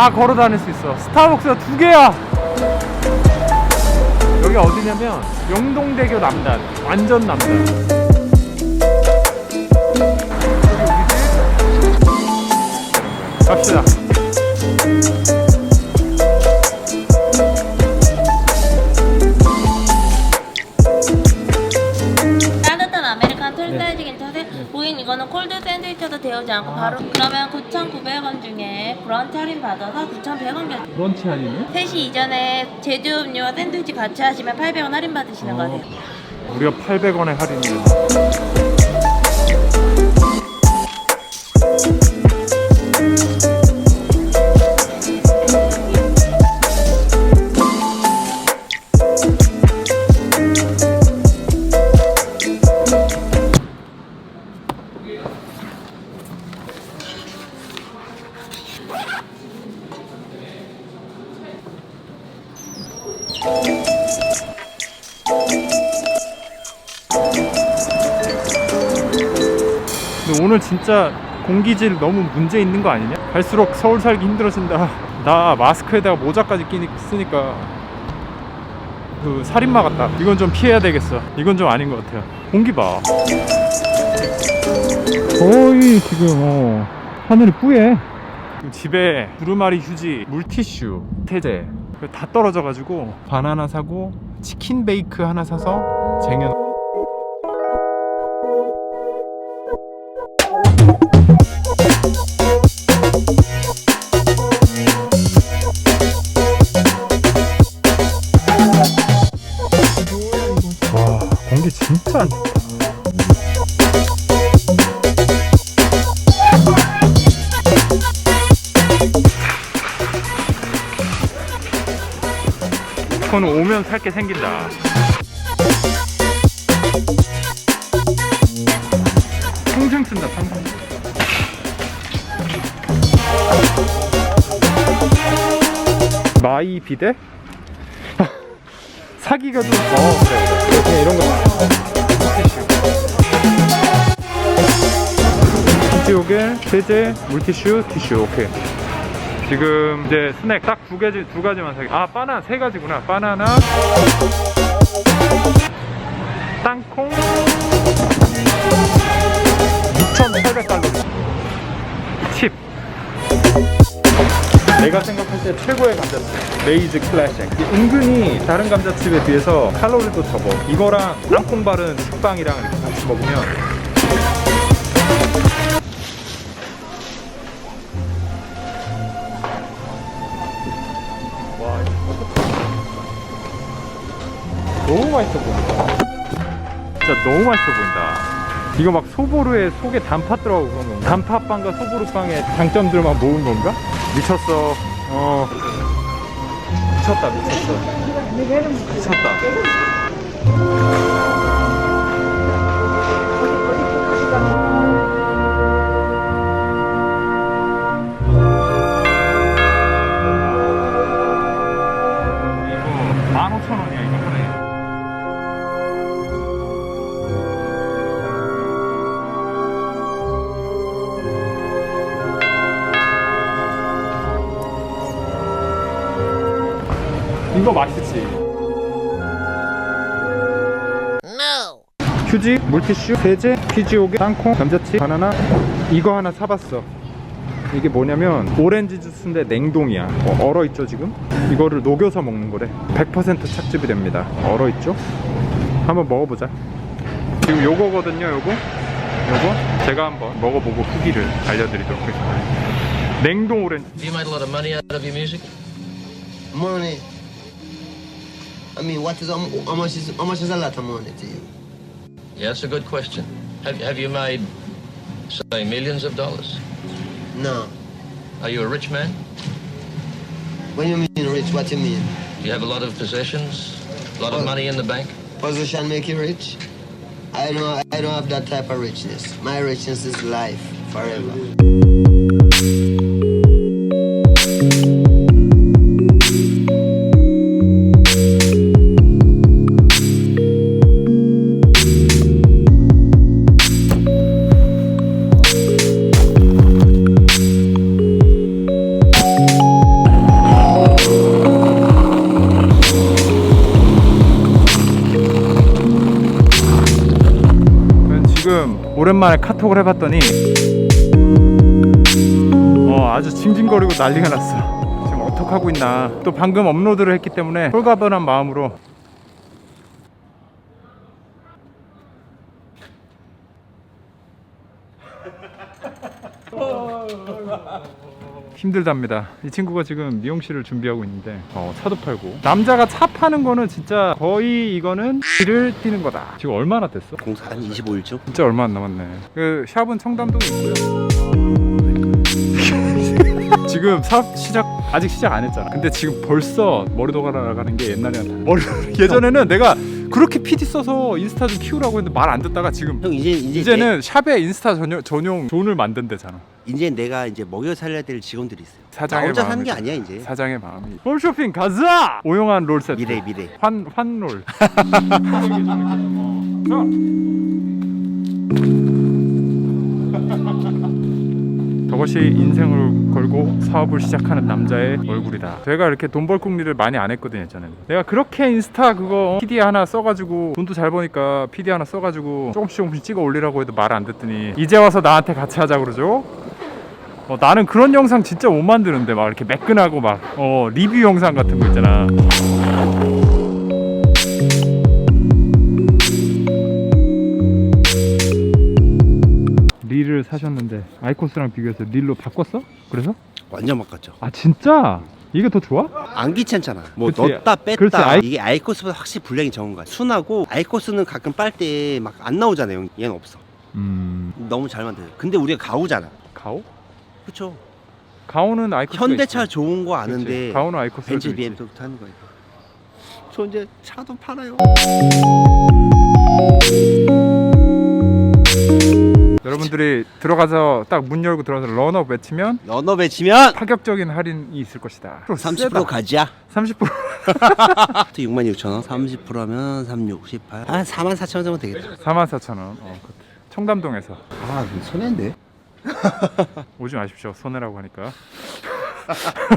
다 걸어 다닐 수 있어. 스타벅스가 두 개야. 여기 어디냐면 영동대교 남단. 완전 남단. 갑시다. 데우지 않고 바로 그러면 9,900원 중에 브런치 할인 받아서 9,100원 결제 브런치 아니네? 3시 이전에 제주 음료와 샌드위치 같이 하시면 800원 할인 받으시는 거세요 우리가 800원에 할인을. 근 오늘 진짜 공기질 너무 문제 있는 거 아니냐? 갈수록 서울 살기 힘들어진다. 나 마스크에다가 모자까지 끼니 쓰니까 그 살인마 같다. 이건 좀 피해야 되겠어. 이건 좀 아닌 것 같아요. 공기 봐. 거의 지금 어, 하늘이 뿌예. 집에 두루마리 휴지, 물티슈, 그거 다 떨어져가지고 바나나 사고 치킨 베이크 하나 사서 쟁여. 그건 오면 살 게 생긴다. 평생 쓴다 평생. 마이 비데? 사기가 좀 어, 그래, 그래. 그냥 이런 거 티슈오겔, 세제, 물티슈, 티슈 오케이 지금 이제 스낵 딱 두 가지 두 가지만 사기 아 바나나 세 가지구나. 바나나 땅콩. 6,800달러 칩. 내가 생각할 때 최고의 감자칩. 레이즈 클래식 은근히 다른 감자칩에 비해서 칼로리도 적어. 이거랑 땅콩 바른 식빵이랑 이렇게 같이 먹으면 너무 맛있어 보인다. 진짜 너무 맛있어 보인다. 이거 막 소보루에 속에 단팥 들어가고 그런 건가? 단팥빵과 소보루빵의 장점들만 모은 건가? 미쳤어. 어. 미쳤다 미쳤어. 미쳤다 이거 맛있지? 휴지, 물티슈, 세제, 피지오게, 땅콩, 감자칩, 바나나. 이거 하나 사봤어. 이게 뭐냐면 오렌지 주스인데 냉동이야. 어, 얼어있죠 지금? 이거를 녹여서 먹는 거래. 100% 착즙이 됩니다. 얼어있죠? 한번 먹어보자. 지금 요거거든요 요거? 요거? 제가 한번 먹어보고 후기를 알려드리도록 하겠습니다. 냉동 오렌지. You made a lot of money out of your music? Money. I mean, what is how much is how much is a lot of money to you? Yeah, that's a good question. Have, have you made, say, millions of dollars? No. Are you a rich man? When you mean rich, what you mean? Do you have a lot of possessions? A lot of money in the bank? Position make you rich? I don't I don't have that type of richness. My richness is life forever. 오랜만에 카톡을 해봤더니 어 아주 징징거리고 난리가 났어. 지금 어떡하고 있나. 또 방금 업로드를 했기 때문에 홀가분한 마음으로 힘들답니다. 이 친구가 지금 미용실을 준비하고 있는데 어, 차도 팔고 남자가 차 파는 거는 진짜 거의 이거는 길을 뛰는 거다. 지금 얼마나 됐어? 공사 한 25일쯤? 진짜 얼마 안 남았네. 그 샵은 청담동에 있고요. 지금 사업 시작 아직 시작 안 했잖아. 근데 지금 벌써 머리도가 나가는 게 머리 예전에는 내가 그렇게 PD 써서 인스타 좀 키우라고 했는데 말 안 듣다가 지금 형 이제 이제 이제는 샵에 인스타 전용 전용 존을 만든대잖아. 내, 이제 내가 이제 먹여 살려야 될 직원들이 있어요. 나 사장의 혼자 사는 마음이 게 아니야 이제. 사장의 마음이. 홈쇼핑 가자. 오용한 롤 세트. 미래 미래. 환 환롤. 저것이 인생을 걸고 사업을 시작하는 남자의 얼굴이다. 제가 이렇게 돈 벌 궁리를 많이 안 했거든요, 저는. 내가 그렇게 인스타 그거 PD 하나 써가지고 돈도 잘 버니까 PD 하나 써가지고 조금씩 조금씩 찍어 올리라고 해도 말 안 듣더니 이제 와서 나한테 같이 하자 그러죠. 어, 나는 그런 영상 진짜 못 만드는데 막 이렇게 매끈하고 막 어, 리뷰 영상 같은 거 있잖아. 릴을 사셨는데 아이코스랑 비교해서 릴로 바꿨어? 그래서? 완전 바꿨죠. 아 진짜? 이게 더 좋아? 안 귀찮잖아. 뭐 그치. 넣었다 뺐다. 그렇지, 아이- 이게 아이코스보다 확실히 분량이 적은 거야. 순하고 아이코스는 가끔 빨 때 막 안 나오잖아요. 얘는 없어. 음 너무 잘 만들어. 근데 우리가 가오잖아. 가오? 그렇죠. 가오는 아이코스 현대차 좋은 거 아는데 그치. 가오는 아이코스가 벤츠. BMW부터 하는 거예요. 저 이제 차도 팔아요. 여러분들이 들어가서 딱 문 열고 들어가서 런업 외치면 연어 배치면 파격적인 할인이 있을 것이다 30% 가지야. 30% 6만 6천 원. 30%면 3, 6, 18. 한 4만 4천 원 정도 되겠다. 44,000원 어, 그- 청담동에서 아, 손해인데? 오지 마십시오. 손해라고 하니까